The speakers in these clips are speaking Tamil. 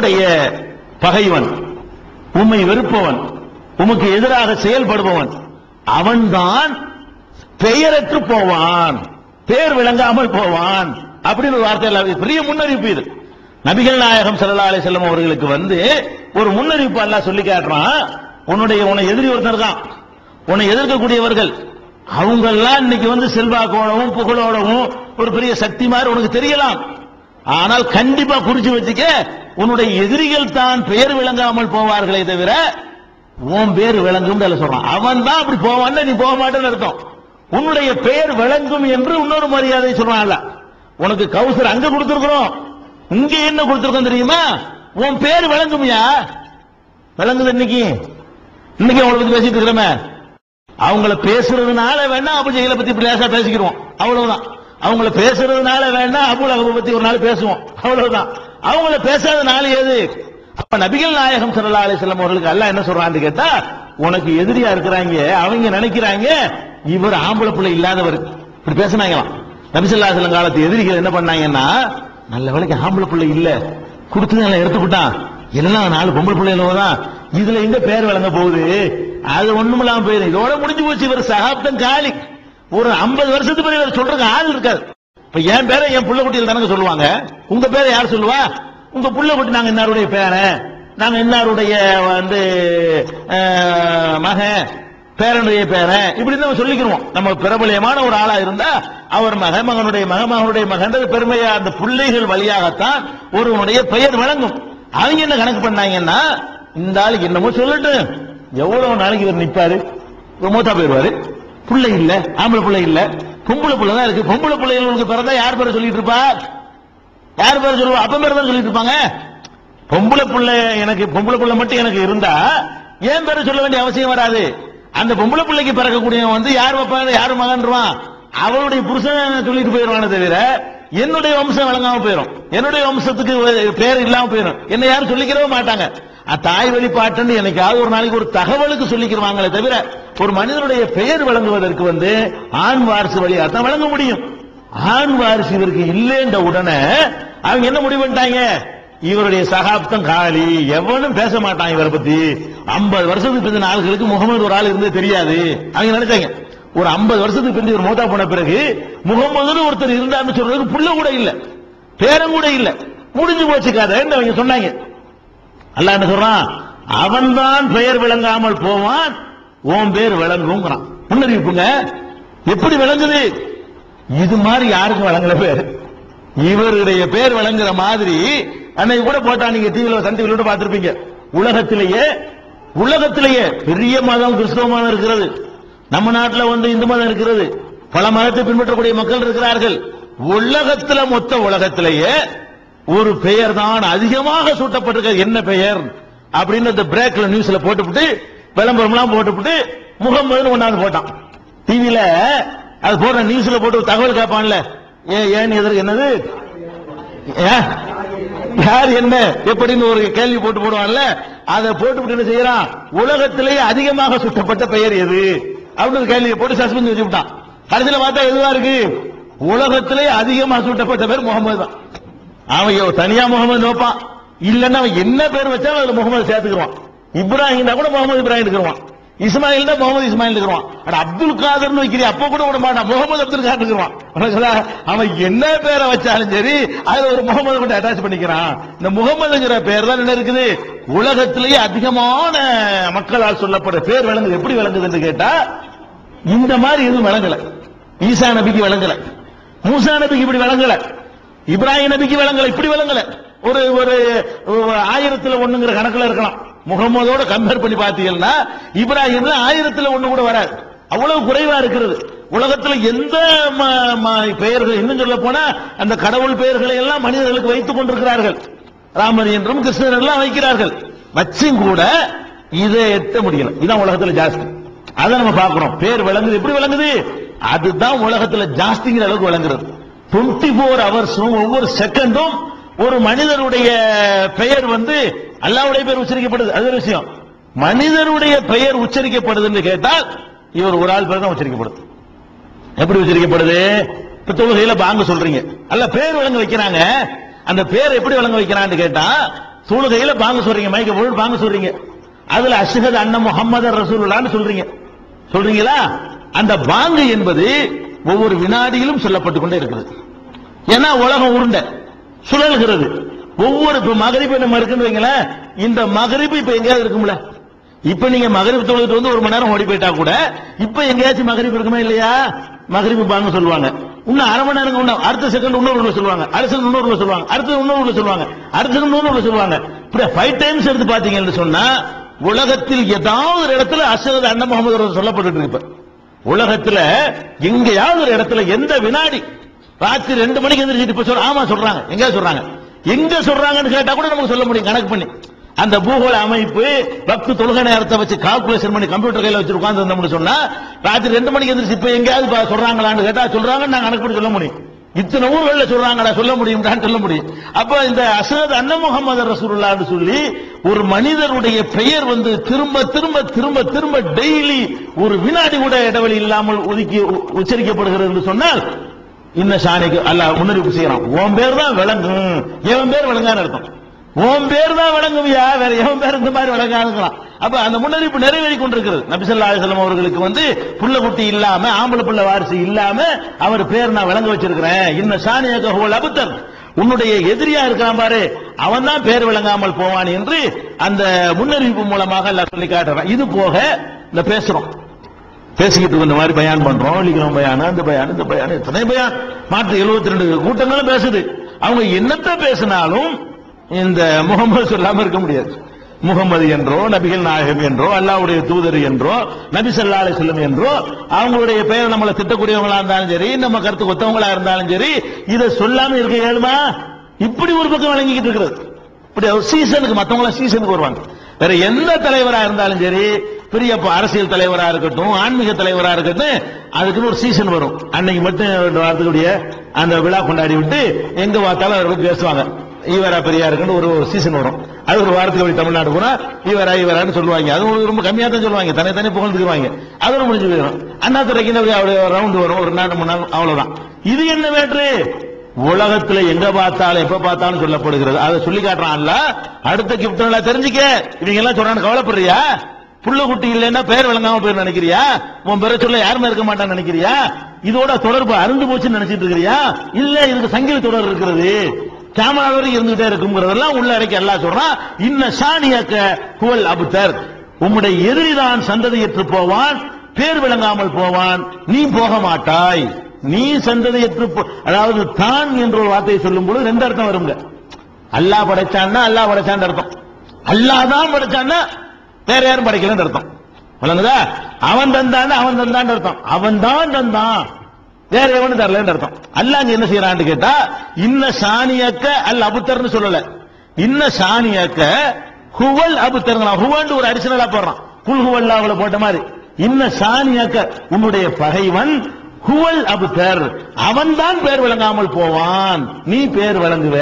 உம்முடைய பகைவன் உம்மை வெறுப்பவன் உமக்கு எதிராக செயல்படுபவன் அவன்தான் பெயரற்று போவான் பேர் விளங்காமல் போவான் அப்படின்னு ஒரு வார்த்தை பெரிய முன்னறிவிப்பு இது. நபிகள் நாயகம் சல்லா அலி செல்லம் அவர்களுக்கு வந்து ஒரு முன்னறிவிப்பு அல்லாஹ் சொல்லி காட்டுறான். உன்னுடைய உன எதிரி ஒருத்தர் தான். உன்னை எதிர்க்கக்கூடியவர்கள். அவங்கெல்லாம் இன்னைக்கு வந்து செல்வாக்கோடவும் புகழோடவும் ஒரு பெரிய சக்தி மாதிரி உனக்கு தெரியலாம். ஆனால் கண்டிப்பா குறிச்சு வச்சுக்க உன்னுடைய எதிரிகள் தான் பெயர் விளங்காமல் போவார்களே தவிர உன் பேர் விளங்கும் சொல்றான். அவன் தான் அப்படி போவான்னு நீ போக மாட்டேன்னு அர்த்தம். உன்னுடைய பெயர் விளங்கும் என்று இன்னொரு மரியாதை சொல்றான்ல. உனக்கு கவுசர் அங்க கொடுத்திருக்கிறோம். இங்க என்ன கொடுத்திருக்கோம் தெரியுமா? உன் பேர் விளங்கும்யா? விளங்குது இன்னைக்கு. இன்னைக்கு அவங்களை பத்தி பேசிட்டு இருக்கிறோமே. அவங்கள பேசுறதுனால வேணா அபு ஜெயில பத்தி இப்படி லேசா பேசிக்கிறோம் அவ்வளவுதான். அவங்கள பேசுறதுனால வேண்டாம் அபுல் அகபு பத்தி ஒரு நாள் பேசுவோம். அவ்வளவுதான். அவங்கள பேசாதனால ஏது அப்ப நபிகள் நாயகம் சல்லா அலிஸ்லாம் அவர்களுக்கு அல்ல என்ன சொல்றான்னு கேட்டா உனக்கு எதிரியா இருக்கிறாங்க அவங்க நினைக்கிறாங்க இவர் ஆம்பளை பிள்ளை இல்லாதவர். இப்படி பேசினாங்களாம். நபிசல்லா சிலம் காலத்து எதிரிகள் என்ன பண்ணாங்கன்னா நல்ல வேலைக்கு ஆம்பளை பிள்ளை இல்ல. கொடுத்து எல்லாம் எடுத்துக்கிட்டான் எல்லாம் நாலு பொம்பளை பிள்ளைகளோ தான். இதுல எங்க பேர் வழங்க போகுது? அது ஒண்ணுமில்லாம போயிடும் இதோட முடிஞ்சு போச்சு இவர் சகாப்தம் காலி. ஒரு 50 வருஷத்துக்கு பிறகு இவர் சொல்றதுக்கு ஆள் இருக்காது இப்ப என் பேரை என் புள்ள குட்டியில் தானங்க சொல்லுவாங்க? உங்க பேரை யார் சொல்லுவா? உங்க புள்ள குட்டி நாங்க இன்னாருடைய பேரன் நாங்க இன்னாருடைய வந்து மகன் பேரனுடைய பேரன் இப்படி தான் சொல்லிக்கிறோம் நம்ம பிரபலியமான ஒரு ஆளா இருந்தா அவர் மக மகனுடைய மக மகனுடைய மகன்றது பெருமையா அந்த பிள்ளைகள் வழியாகத்தான் ஒருவனுடைய பெயர் வழங்கும் அவங்க என்ன கணக்கு பண்ணாங்கன்னா இந்த ஆளுக்கு என்னமோ சொல்லட்டு எவ்வளவு நாளைக்கு இவர் நிப்பாரு? மூத்தா போயிடுவாரு. பிள்ளை இல்ல ஆம்பளை பிள்ளை இல்ல. பொம்பளை பிள்ளை தான் இருக்கு. பொம்பளை பிள்ளைகளுக்கு பிறந்தா யார் பேரை சொல்லிட்டு இருப்பா? யார் பேரை சொல்லுவா? அப்ப பேர் தான் சொல்லிட்டு இருப்பாங்க. பொம்பளை பிள்ளை எனக்கு பொம்பளை பிள்ளை மட்டும் எனக்கு இருந்தா ஏன் பேரை சொல்ல வேண்டிய அவசியம் வராது? அந்த பொம்பளை பிள்ளைக்கு பிறக்கக்கூடியவன் வந்து யார் வைப்பாங்க யார் மகன்றான் அவளுடைய புருஷன் சொல்லிட்டு போயிடுவானே தவிர என்னுடைய வம்சம் வழங்காம போயிடும் என்னுடைய வம்சத்துக்கு பேர் இல்லாம போயிடும் என்ன யாரும் சொல்லிக்கிறவே மாட்டாங்க. தாய் வழிபாட்டுன்னு எனக்காவது என்னைக்காவது ஒரு நாளைக்கு ஒரு தகவலுக்கு சொல்லிக்கிறவாங்களே தவிர ஒரு மனிதனுடைய பெயர் வழங்குவதற்கு வந்து ஆண் வாரிசு வழியாக தான் வழங்க முடியும். ஆண் வாரிசு இவருக்கு இல்லைன்ற உடனே அவங்க என்ன முடிவு பண்ணிட்டாங்க? இவருடைய சகாப்தம் காலி. எவனும் பேச மாட்டான் இவரை பத்தி. 50 வருஷத்துக்கு பிந்தின ஆளுகளுக்கு முகமது ஒரு ஆள் இருந்தே தெரியாது. அவங்க நினைச்சாங்க ஒரு 50 வருஷத்துக்கு பிந்தி ஒரு மூத்தா போன பிறகு முகமதுன்னு ஒருத்தர் இருந்தார்னு சொல்றதுக்கு புள்ள கூட இல்ல பேரம் கூட இல்ல. முடிஞ்சு போச்சு கதை அவங்க சொன்னாங்க. அல்ல என்ன சொல்றான்? அவன்தான் பெயர் விளங்காமல் போவான் உன் பேர் விளங்குங்கிறான் முன்னறிவிப்புங்க எப்படி விளங்குது? இது மாதிரி யாருக்கும் விளங்கல பேர். இவருடைய பேர் விளங்குற மாதிரி அன்னைக்கு கூட போட்டா நீங்க டிவியில் சன் டிவில கூட பார்த்திருப்பீங்க. உலகத்திலேயே உலகத்திலேயே பெரிய மதம் கிறிஸ்தவ மதம் இருக்கிறது. நம்ம நாட்டில் வந்து இந்து மதம் இருக்கிறது. பல மதத்தை பின்பற்றக்கூடிய மக்கள் இருக்கிறார்கள். உலகத்தில் மொத்த உலகத்திலேயே ஒரு பெயர் தான் அதிகமாக சூட்டப்பட்டிருக்கிறது. என்ன பெயர்? அப்படின்னு இந்த பிரேக்ல நியூஸ்ல போட்டுவிட்டு விளம்பரம்லாம் போட்டுவிட்டு முகம்மதுன்னு ஒன்னாந்து போட்டான். டிவியில அது போடுற நியூஸ்ல போட்டு ஒரு தகவல் கேட்பான்ல. ஏன் எதற்கு என்னது? யார் என்ன? எப்படின்னு ஒரு கேள்வி போட்டு போடுவான்ல. அதை போட்டு என்ன செய்யறான்? உலகத்திலேயே அதிகமாக சுட்டப்பட்ட பெயர் எது? அப்படின்னு கேள்வியை போட்டு சஸ்பெண்ட் வச்சு விட்டான் கடைசியில் பார்த்தா எதுவா இருக்கு? உலகத்திலேயே அதிகமாக சுட்டப்பட்ட பேர் முகமது தான். அவன் தனியா முகமது வைப்பான் இல்லன்னா அவன் என்ன பேர் வச்சாலும் அதுல முகமது சேர்த்துக்குவான் இப்ராஹிம் கூட முகமது இப்ராஹிம் இருக்கிறான் இஸ்மாயில் தான் முகமது இஸ்மாயில் இருக்கிறான் அட அப்துல் காதர்னு வைக்கிறீ அப்ப கூட விட மாட்டான். முகமது அப்துல் காதர் இருக்கிறான் அவன் என்ன பேரை வச்சாலும் சரி அதுல ஒரு முகமது கொண்டு அட்டாச் பண்ணிக்கிறான். இந்த முகமதுங்கிற பேர் தான் என்ன இருக்குது? உலகத்திலேயே அதிகமான மக்களால் சொல்லப்படுற பேர் விளங்குது. எப்படி விளங்குதுன்னு கேட்டா இந்த மாதிரி எதுவும் விளங்கல. ஈசா நபிக்கு விளங்கல. மூசா நபிக்கு இப்படி விளங்கல. இப்ராஹிம் நபிக்கு விளங்கல இப்படி விளங்கல. ஒரு ஒரு ஆயிரத்துல ஒண்ணுங்கிற கணக்குல இருக்கலாம். முகமதோட கம்பேர் பண்ணி பார்த்தீங்கன்னா இப்ராஹிம் ஆயிரத்துல ஒண்ணு கூட வராது. அவ்வளவு குறைவா இருக்கிறது. உலகத்துல எந்த பெயர்கள் இன்னும் சொல்ல போனா அந்த கடவுள் பெயர்களை எல்லாம் மனிதர்களுக்கு வைத்துக் கொண்டிருக்கிறார்கள். ராமர் என்றும் கிருஷ்ணர் எல்லாம் வைக்கிறார்கள். வச்சும் கூட இதை எட்ட முடியல. இதான் உலகத்துல ஜாஸ்தி. அதை நம்ம பார்க்கிறோம் பேர் விளங்குது. எப்படி விளங்குது? அதுதான் உலகத்துல ஜாஸ்திங்கிற அளவுக்கு விளங்குறது. 24 ஃபோர் ஹவர்ஸும் ஒவ்வொரு செகண்டும் ஒரு மனிதருடைய பெயர் வந்து அல்லாவுடைய பெயர் உச்சரிக்கப்படுது. அது ஒரு விஷயம். மனிதருடைய பெயர் உச்சரிக்கப்படுதுன்னு கேட்டால் இவர் ஒரு ஆள் பேர் தான் உச்சரிக்கப்படுது. எப்படி உச்சரிக்கப்படுது? இப்ப தொழுகையில பாங்க சொல்றீங்க. அல்ல பேர் விளங்க வைக்கிறாங்க. அந்த பேர் எப்படி விளங்க வைக்கிறான்னு கேட்டா தொழுகையில பாங்க சொல்றீங்க மைக்க போட்டு பாங்க சொல்றீங்க. அதுல அஷ்ஹத் அண்ணன் முகமது ரசூலுல்லான்னு சொல்றீங்க. சொல்றீங்களா? அந்த பாங்கு என்பது ஒவ்வொரு வினாடியிலும் சொல்லப்பட்டு கொண்டே இருக்குது ஏன்னா உலகம் உருண்டை சுழல்கிறது. ஒவ்வொரு இப்ப மகரிப்பு நம்ம இருக்குன்னு வைங்களேன் இந்த மகரிப்பு இப்ப எங்கேயாவது இருக்கும்ல. இப்ப நீங்க மகரிப்பு தொழுதுட்டு வந்து ஒரு மணி நேரம் ஓடி போயிட்டா கூட இப்ப எங்கேயாச்சும் மகரிப்பு இருக்குமா இல்லையா? மகரிப்பு பாங்க சொல்லுவாங்க. இன்னும் அரை மணி நேரம் இன்னும் அடுத்த செகண்ட் இன்னொரு ஒண்ணு சொல்லுவாங்க. அடுத்த செகண்ட் இன்னொரு ஒண்ணு சொல்லுவாங்க. அடுத்த இன்னொரு ஒண்ணு சொல்லுவாங்க. அடுத்த இன்னொரு ஒண்ணு சொல்லுவாங்க. இப்படி ஃபைவ் டைம்ஸ் எடுத்து பாத்தீங்கன்னு சொன்னா உலகத்தில் ஏதாவது ஒரு இடத்துல அசரத் அண்ண முகமது சொல்லப்பட்டு இருப்பேன் உலகத்துல எங்கேயாவது ஒரு இடத்துல எந்த வினாடி ராத்திரி ரெண்டு மணிக்கு எந்திரிச்சிட்டு இப்ப சொல்ற ஆமா சொல்றாங்க. எங்க சொல்றாங்க? எங்க சொல்றாங்கன்னு கேட்டா கூட நமக்கு சொல்ல முடியும் கணக்கு பண்ணி. அந்த பூகோள அமைப்பு பக்து தொழுகை நேரத்தை வச்சு கால்குலேஷன் பண்ணி கம்ப்யூட்டர் கையில வச்சு உட்கார்ந்து சொன்னா ராத்திரி ரெண்டு மணிக்கு எந்திரிச்சு இப்ப எங்கேயாவது சொல்றாங்களான்னு கேட்டா சொல்றாங்கன்னு நான் கணக்கு பண்ணி சொல்ல முடியும். இத்தனை ஊர்கள்ல சொல்றாங்கடா சொல்ல முடியும்டான்னு சொல்ல முடியும். அப்ப இந்த அசரத் அன்ன முகமது ரசூல்லான்னு சொல்லி ஒரு மனிதருடைய பெயர் வந்து திரும்ப திரும்ப திரும்ப திரும்ப டெய்லி ஒரு வினாடி கூட இடைவெளி இல்லாமல் ஒதுக்கி உ- உச்சரிக்கப்படுகிறது என்று சொன்னால் இன்ன சாணிக்கு அல்லாஹ் முன்னறிவிப்பு செய்யறான். உன் பேர் தான் விளங்கும். என் பேர் விளங்கான்னு அர்த்தம். உன் பேர் தான் வழங்குவியா? வேற எவன் பேர் இந்த மாதிரி விளங்காதுங்களாம் அப்ப அந்த முன்னறிவிப்பு நிறைவேறி கொண்டிருக்கிறது நபிசல்லா அலிசல்லாம் அவர்களுக்கு வந்து புள்ள குட்டி இல்லாம ஆம்பளை புள்ள வாரிசு இல்லாம அவர் பேர் நான் விளங்க வச்சிருக்கிறேன். இன்ன சாணியாக ஹோல் அபுத்தர் உன்னுடைய எதிரியா இருக்கிறான் பாரு. அவன் தான் பேர் விளங்காமல் போவான் என்று அந்த முன்னறிவிப்பு மூலமாக எல்லாம் சொல்லி காட்டுறான். இது போக இந்த பேசுறோம். பேசிக்கிட்டு இந்த மாதிரி பயான் பண்றோம். அழிக்கிறோம் பயான் அந்த பயான் இந்த பயான் எத்தனை பயான்? மாற்று 72 ரெண்டு கூட்டங்களும் பேசுது. அவங்க என்னத்த பேசினாலும் இந்த முகமது சொல்லாம இருக்க முடியாது. முகமது என்றோ நபிகள் நாயகம் என்றோ அல்லாவுடைய தூதர் என்றோ நபி ஸல்லல்லாஹு செல்லும் வஸல்லம் என்றோ அவங்களுடைய பெயரை நம்மளை திட்டக்கூடியவங்களா இருந்தாலும் சரி நம்ம கருத்து ஒத்தவங்களா இருந்தாலும் சரி இதை சொல்லாம இருக்க ஏழுமா இப்படி ஒரு பக்கம் வழங்கிக்கிட்டு இருக்கிறது. இப்படி ஒரு சீசனுக்கு மற்றவங்களாம் சீசனுக்கு வருவாங்க. வேற எந்த தலைவரா இருந்தாலும் சரி பெரிய அரசியல் தலைவரா இருக்கட்டும் ஆன்மீக தலைவரா இருக்கட்டும் அதுக்குன்னு ஒரு சீசன் வரும். அன்னைக்கு மட்டும் ரெண்டு அந்த விழா கொண்டாடி விட்டு எங்க பார்த்தாலும் அவர்கள் பேசுவாங்க. ஈவரா பெரியாருக்குன்னு ஒரு சீசன் வரும். அது ஒரு வாரத்துக்கு அப்படி தமிழ்நாடு போனா ஈவரா ஈவரான்னு சொல்லுவாங்க. அது உங்களுக்கு ரொம்ப கம்மியா தான் சொல்லுவாங்க. தனி தனி புகழ்ந்துக்குவாங்க. அதோட முடிஞ்சு போயிடும். அண்ணாத்துறைக்கு அப்படி அவருடைய ரவுண்டு வரும். ஒரு நாள் மூணு நாள் அவ்வளவுதான். இது என்ன வேற்று உலகத்துல எங்க பார்த்தாலும் எப்ப பார்த்தாலும் சொல்லப்படுகிறது. அதை சொல்லி காட்டுறான்ல. அடுத்த கிப்ட் நல்லா தெரிஞ்சுக்க. இவங்க எல்லாம் சொல்றான்னு கவலைப்படுறியா? புள்ள குட்டி இல்லைன்னா பேர் விளங்காம போய் நினைக்கிறியா? உன் பேரை சொல்ல யாருமே இருக்க மாட்டான்னு நினைக்கிறியா? இதோட தொடர்பு அருந்து போச்சுன்னு நினைச்சிட்டு இருக்கிறியா? இல்ல இதுக்கு சங்கிலி தொடர் இருக்கிறது. கேமரா வரைக்கும் இருந்துகிட்டே இருக்குங்கிறதெல்லாம் உள்ள அடைக்க எல்லாம் சொல்றான் இன்ன சாணியாக்க குவல் அபுத்தர் உம்முடைய எதிரிதான் சந்ததியற்று போவான் பேர் விளங்காமல் போவான். நீ போக மாட்டாய். நீ சந்ததியற்று போ- அதாவது தான் என்ற ஒரு வார்த்தையை சொல்லும் பொழுது ரெண்டு அர்த்தம் வருங்க அல்லாஹ் படைச்சான்னா அல்லாஹ் படைச்சான் அர்த்தம். அல்லாஹ் தான் படைச்சான்னா வேற யாரும் படைக்கலன்னு அர்த்தம். விளங்குதா? அவன் தந்தான்னு அவன் தந்தான்னு அர்த்தம். அவன் தான் தந்தான். வேற எவனும் தரலன்னு அர்த்தம். அல்ல அங்க என்ன செய்யறான்னு கேட்டா இன்ன சாணியக்க அல் அபுத்தர்னு சொல்லல. இன்ன சாணியக்க ஹுவல் அபுத்தர் ஹுவன்னு ஒரு அடிஷனலா போடுறான். குல் ஹுவல்லாவுல போட்ட மாதிரி. இன்ன சாணியக்க உன்னுடைய பகைவன் ஹுவல் அபுத்தர். அவன் தான் பேர் விளங்காமல் போவான். நீ பேர் விளங்குவ.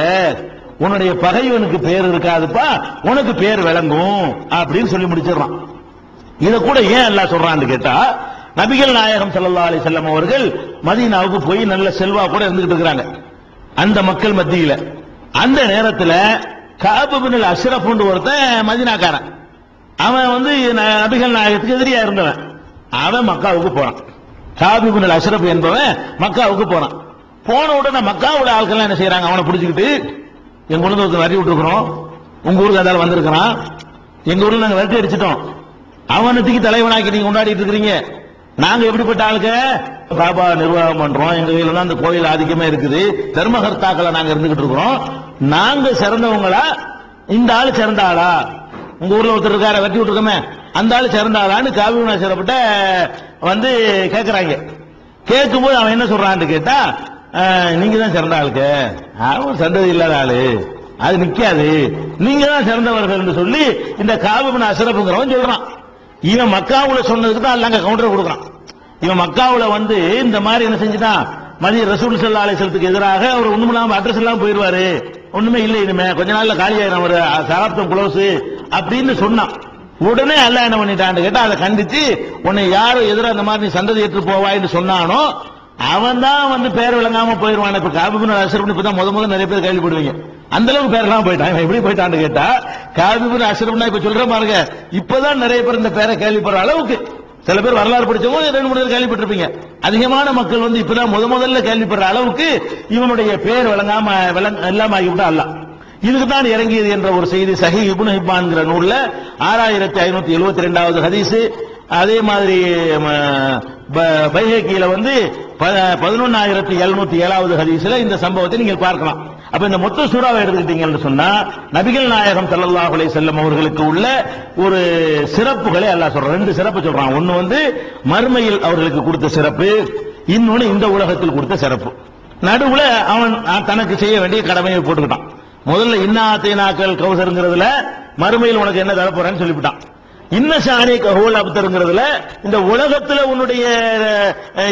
உன்னுடைய பகைவனுக்கு பேர் இருக்காதுப்பா. உனக்கு பேர் விளங்கும். அப்படின்னு சொல்லி முடிச்சிடறான். இத கூட ஏன் எல்லாம் சொல்றான்னு கேட்டா நபிகள் நாயகம் சல்லா அலி செல்லம் அவர்கள் மதீனாவுக்கு போய் நல்ல செல்வா கூட இருந்துகிட்டு இருக்கிறாங்க. அந்த மக்கள் மத்தியில. அந்த நேரத்தில் காபுபின் பின் ஒருத்தன் மதீனாக்காரன். அவன் வந்து நபிகள் நாயகத்துக்கு எதிரியா இருந்தவன். அவன் மக்காவுக்கு போறான் காபு பின் அஷ்ரஃப் என்பவன் மக்காவுக்கு போறான் போன உடனே மக்காவுல ஆட்கள் என்ன செய்யறாங்க அவனை பிடிச்சிக்கிட்டு எங்க ஊர்ல ஒருத்தன் வரட்டி விட்டுருக்கிறோம். உங்க ஊருக்கு அதால வந்திருக்கிறான். எங்க ஊர்ல நாங்க விரட்டி அடிச்சிட்டோம். அவனத்துக்கு தலைவனாக்கி நீங்க கொண்டாடிட்டு இருக்கிறீங்க. நாங்க எப்படிப்பட்ட ஆளுங்க? பாபா நிர்வாகம் பண்றோம். எங்க கையில தான் அந்த கோயில் ஆதிக்கமே இருக்குது. தர்மகர்த்தாக்களை நாங்க இருந்துகிட்டு இருக்கிறோம். நாங்க சிறந்தவங்களா? இந்த ஆளு சிறந்த ஆளா உங்க ஊர்ல ஒருத்தர் இருக்கார வெட்டி விட்டுருக்கோமே. அந்த ஆளு சிறந்த ஆளான்னு காவி சிறப்பட்ட வந்து கேக்குறாங்க. கேட்கும்போது அவன் என்ன சொல்றான்னு கேட்டா நீங்க தான் சிறந்த ஆளுக்கு அவன் சந்ததி இல்லாத ஆளு. அது நிக்காது. நீங்க தான் சிறந்தவர்கள் சொல்லி இந்த காபிபின் அசரப்புங்கிறவன் சொல்றான். இவன் மக்காவுல சொன்னதுக்கு தான் அல்லாங்க கவுண்டர் கொடுக்குறான். இவன் மக்காவுல வந்து இந்த மாதிரி என்ன செஞ்சுட்டான் மதிய ரசூல் சல்லா அலிசலத்துக்கு எதிராக அவர் ஒண்ணும் இல்லாம அட்ரஸ் எல்லாம் போயிருவாரு. ஒண்ணுமே இல்லை இனிமே. கொஞ்ச நாள்ல காலியாயிரும் அவர். சராப்தம் குளோஸ் அப்படின்னு சொன்னான். உடனே அல்ல என்ன பண்ணிட்டான்னு கேட்டா அதை கண்டிச்சு உன்னை யாரும் எதிராக இந்த மாதிரி நீ சந்ததி ஏற்று போவாய்ன்னு சொன்னானோ அவன் தான் வந்து பேர் விளங்காம போயிருவான். இப்ப காபிபின் அசரப்னு இப்ப தான் முத முதல்ல நிறைய பேர் கேள்விப்படுவீங்க. அந்த அளவுக்கு பேரெல்லாம் போயிட்டான். எப்படி போயிட்டான்னு கேட்டா காபிபின் அசரப்னா இப்ப சொல்ற பாருங்க இப்பதான் நிறைய பேர் இந்த பேரை கேள்விப்படுற அளவுக்கு. சில பேர் வரலாறு படிச்சவங்க ரெண்டு மூணு பேர் கேள்விப்பட்டிருப்பீங்க. அதிகமான மக்கள் வந்து இப்பதான் முத முதல்ல கேள்விப்படுற அளவுக்கு இவனுடைய பேர் விளங்காம எல்லாம் ஆகிவிட்டா அல்ல. இதுக்கு தான் இறங்கியது என்ற ஒரு செய்தி சஹி இபுன் ஹிப்பான்ங்கிற நூல்ல ஆறாயிரத்தி ஐநூத்தி எழுபத்தி ரெண்டாவது ஹதீஸ். அதே மாதிரி பைஹக்கியில வந்து பதினொன்னாயிரத்தி எழுநூத்தி ஏழாவது ஹதீஸ்ல இந்த சம்பவத்தை நீங்கள் பார்க்கலாம். அப்ப இந்த மொத்த சூறாவை எடுத்துக்கிட்டீங்கன்னு சொன்னா நபிகள் நாயகம் ஸல்லல்லாஹு அலை செல்லம் அவர்களுக்கு உள்ள ஒரு சிறப்புகளை எல்லாம் சொல்றான். ரெண்டு சிறப்பு சொல்றான். ஒன்னு வந்து மறுமையில் அவர்களுக்கு கொடுத்த சிறப்பு இன்னொன்னு இந்த உலகத்தில் கொடுத்த சிறப்பு. நடுவுல அவன் தனக்கு செய்ய வேண்டிய கடமையை போட்டுக்கிட்டான். முதல்ல இன்னாத்தை நாக்கள் கவுசருங்கிறதுல மறுமையில் உனக்கு என்ன தரப்போறேன்னு சொல்லிவிட்டான். இன்ன சாணி கஹோல் அப்தருங்கிறதுல இந்த உலகத்துல உன்னுடைய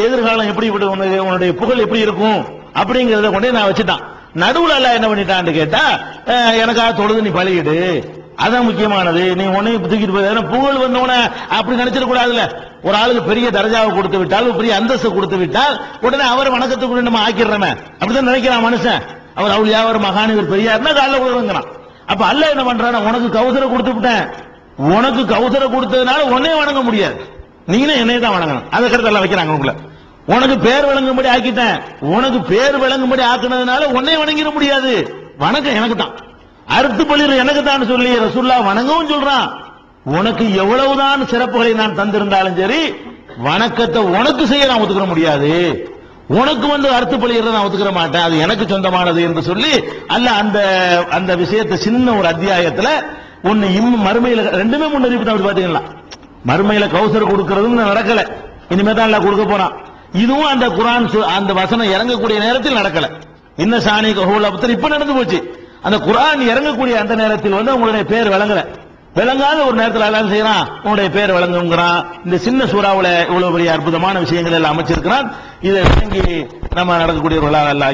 எதிர்காலம் எப்படி உனக்கு உன்னுடைய புகழ் எப்படி இருக்கும் அப்படிங்கறத கொண்டே நான் வச்சுட்டான். நடுவுல எல்லாம் என்ன பண்ணிட்டான்னு கேட்டா எனக்காக தொழுது நீ பழகிடு அதான் முக்கியமானது. நீ உன்னையும் தூக்கிட்டு போய் ஏன்னா புகழ் வந்தவன அப்படி நினைச்சிட ஒரு ஆளுக்கு பெரிய தரஜாவை கொடுத்து விட்டால் ஒரு பெரிய அந்தஸ்து கொடுத்து விட்டால் உடனே அவர் வணக்கத்துக்கு நம்ம ஆக்கிடுறமே. அப்படிதான் நினைக்கிறான் மனுஷன். அவர் அவளியா ஒரு மகான் இவர் பெரியார்னா காலைல கொடுங்கிறான் அப்ப அல்ல என்ன பண்றான் உனக்கு கவுசரை கொடுத்து விட்டேன். உனக்கு கௌசர கொடுத்ததுனால உன்னே வணங்க முடியாது. நீங்களும் என்னைய தான் வணங்கணும். அதை கருத்து எல்லாம் வைக்கிறாங்க உங்களை. உனக்கு பேர் விளங்கும்படி ஆக்கிட்டேன். உனக்கு பேர் விளங்கும்படி ஆக்குனதுனால உன்னை வணங்கிட முடியாது. வணக்கம் எனக்கு தான் அறுத்து பள்ளியில் எனக்கு தான் சொல்லி ரசுல்லா வணங்கவும் சொல்றான். உனக்கு எவ்வளவுதான் சிறப்புகளை நான் தந்திருந்தாலும் சரி வணக்கத்தை உனக்கு செய்ய நான் ஒத்துக்கிற முடியாது. உனக்கு வந்து அறுத்து பழிகிறத நான் ஒத்துக்கிற மாட்டேன். அது எனக்கு சொந்தமானது என்று சொல்லி அல்ல அந்த அந்த விஷயத்தை சின்ன ஒரு அத்தியாயத்துல ஒன்னு இம் மறுமையில ரெண்டுமே முன்னறிவிப்பு தான் பாத்தீங்களா? மறுமையில கௌசர் கொடுக்கறதும் நடக்கல. இனிமே தான் கொடுக்க போறான். இதுவும் அந்த குரான் அந்த வசனம் இறங்கக்கூடிய நேரத்தில் நடக்கல. இன்ன சாணி கஹூல் அப்தர் இப்ப நடந்து போச்சு. அந்த குரான் இறங்கக்கூடிய அந்த நேரத்தில் வந்து உங்களுடைய பேர் விளங்கல. விளங்காத ஒரு நேரத்தில் எல்லாம் செய்யறான் உன்னுடைய பேர் விளங்குங்கிறான் இந்த சின்ன சூறாவுல இவ்வளவு பெரிய அற்புதமான விஷயங்கள் எல்லாம் அமைச்சிருக்கிறான். இதை விளங்கி நம்ம நடக்கக்கூடியவர்களாக எல்லாம்